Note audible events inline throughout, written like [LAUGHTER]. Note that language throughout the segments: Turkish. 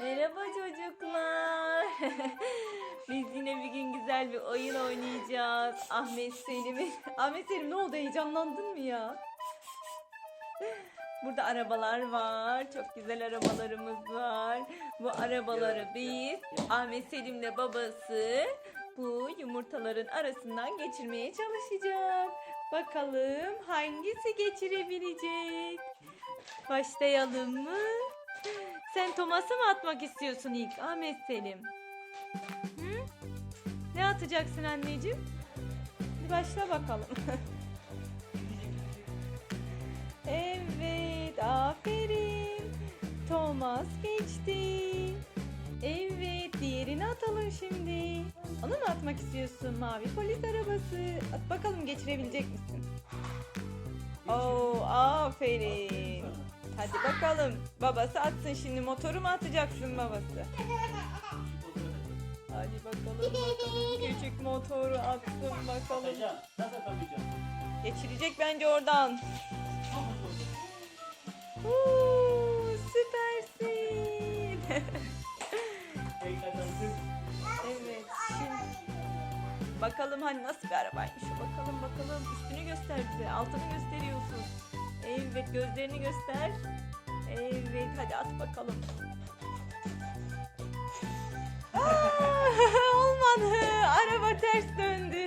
Merhaba çocuklar. [LAUGHS] Biz yine bir gün güzel bir oyun oynayacağız. Ahmet Selim'in. Ahmet Selim ne oldu heyecanlandın mı ya? [LAUGHS] Burada arabalar var. Çok güzel arabalarımız var. Bu arabaları biz Ahmet Selim'le babası bu yumurtaların arasından geçirmeye çalışacak. Bakalım hangisi geçirebilecek? Başlayalım mı? Sen Thomas'a mı atmak istiyorsun ilk Ahmet Selim? Hı? Ne atacaksın anneciğim? Hadi başla bakalım. [LAUGHS] evet, aferin. Thomas geçti. Evet, diğerini atalım şimdi. Onu mu atmak istiyorsun mavi polis arabası? At bakalım geçirebilecek misin? Oo, aferin. Hadi bakalım. Babası atsın şimdi. Motoru mu atacaksın babası? Hadi bakalım bakalım. Küçük motoru atsın bakalım. Atacağım. Nasıl atamayacağım? Geçirecek bence oradan. Huu, süpersin. Evet şimdi. Bakalım hani nasıl bir arabaymış. Bakalım bakalım. Üstünü göster bize. Altını gösteriyorsun. Evet gözlerini göster. Evet hadi at bakalım. Aa, [LAUGHS] olmadı. Araba ters döndü. [LAUGHS]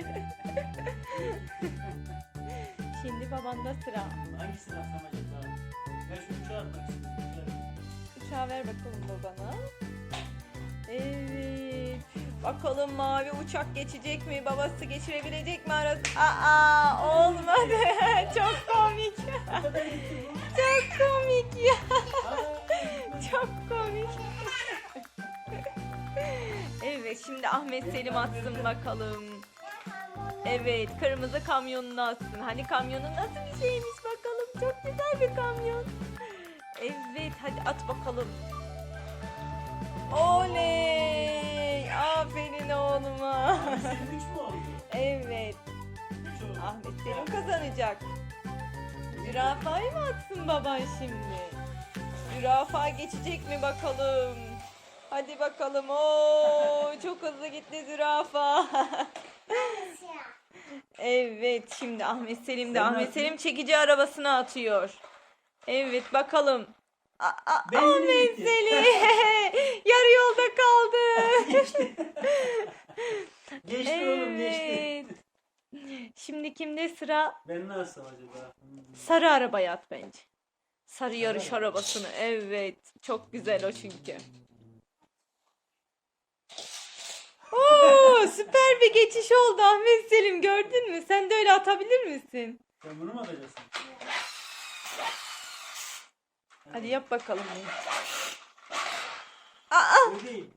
Şimdi babanda sıra. Hangisini atsam acaba? Ben şu uçağı atmak istiyorum. Uçağı ver bakalım babana. Evet. Bakalım mavi uçak geçecek mi? Babası geçirebilecek mi arası? Aa olmadı. Çok komik ya. Çok komik. Evet şimdi Ahmet Selim atsın bakalım. Evet kırmızı kamyonunu atsın. Hani kamyonun nasıl bir şeymiş bakalım. Çok güzel bir kamyon. Evet hadi at bakalım. Oley! Aferin oğluma. Evet. Ahmet Selim kazanacak. Zürafayı mı atsın baban şimdi? Zürafa geçecek mi bakalım? Hadi bakalım. Oo, çok hızlı gitti zürafa. [LAUGHS] evet şimdi Ahmet Selim de Ahmet. Selim çekici arabasını atıyor. Evet bakalım. A- a- Benzin Ahmet. Selim [LAUGHS] yarı yolda kaldı. [LAUGHS] Geçti. geçti. Şimdi kimde sıra? Ben ne alsam acaba? Hmm. Sarı arabaya at bence. Sarı yarış araba. arabasını. Evet. Çok güzel o çünkü. Oo, süper bir geçiş oldu Ahmet Selim gördün mü? Sen de öyle atabilir misin? Sen bunu mu atacaksın? Hadi yap bakalım. Aa, değil.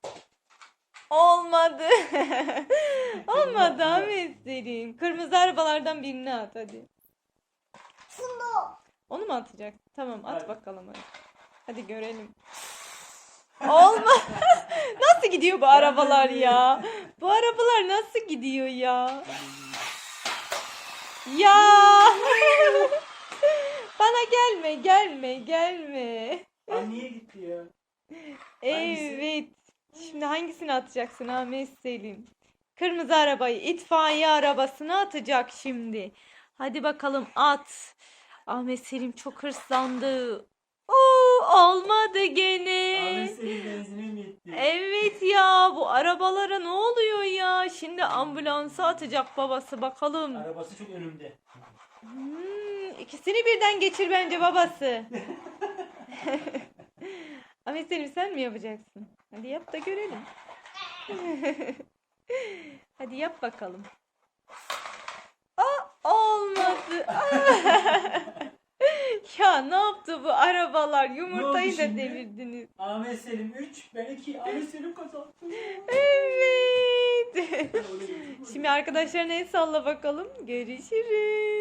Olmadı. [LAUGHS] olmadı Ahmet Selim. Kırmızı arabalardan birini at hadi. Onu mu atacak? Tamam at Hadi. bakalım hadi. Hadi görelim. Olma. [LAUGHS] nasıl gidiyor bu arabalar ya? Bu arabalar nasıl gidiyor ya? Ya. [LAUGHS] Bana gelme, gelme, gelme. Aa, niye gitti ya? Evet. Şimdi hangisini atacaksın Ahmet Selim? Kırmızı arabayı, itfaiye arabasını atacak şimdi. Hadi bakalım at. Ahmet Selim çok hırslandı. Oo, olmadı gene. Ahmet senin benzinin bitti. Evet ya bu arabalara ne oluyor ya? Şimdi ambulansa atacak babası bakalım. Arabası çok önümde. Hmm, ikisini birden geçir bence babası. [LAUGHS] Ahmet Selim sen mi yapacaksın? Hadi yap da görelim. [LAUGHS] Hadi yap bakalım. Aa, olmadı. Aa! [LAUGHS] ya ne yaptı bu arabalar? Yumurtayı da devirdiniz. Ahmet Selim 3, ben 2. Ahmet Selim kazandı. Evet. Şimdi arkadaşlarına el salla bakalım. Görüşürüz.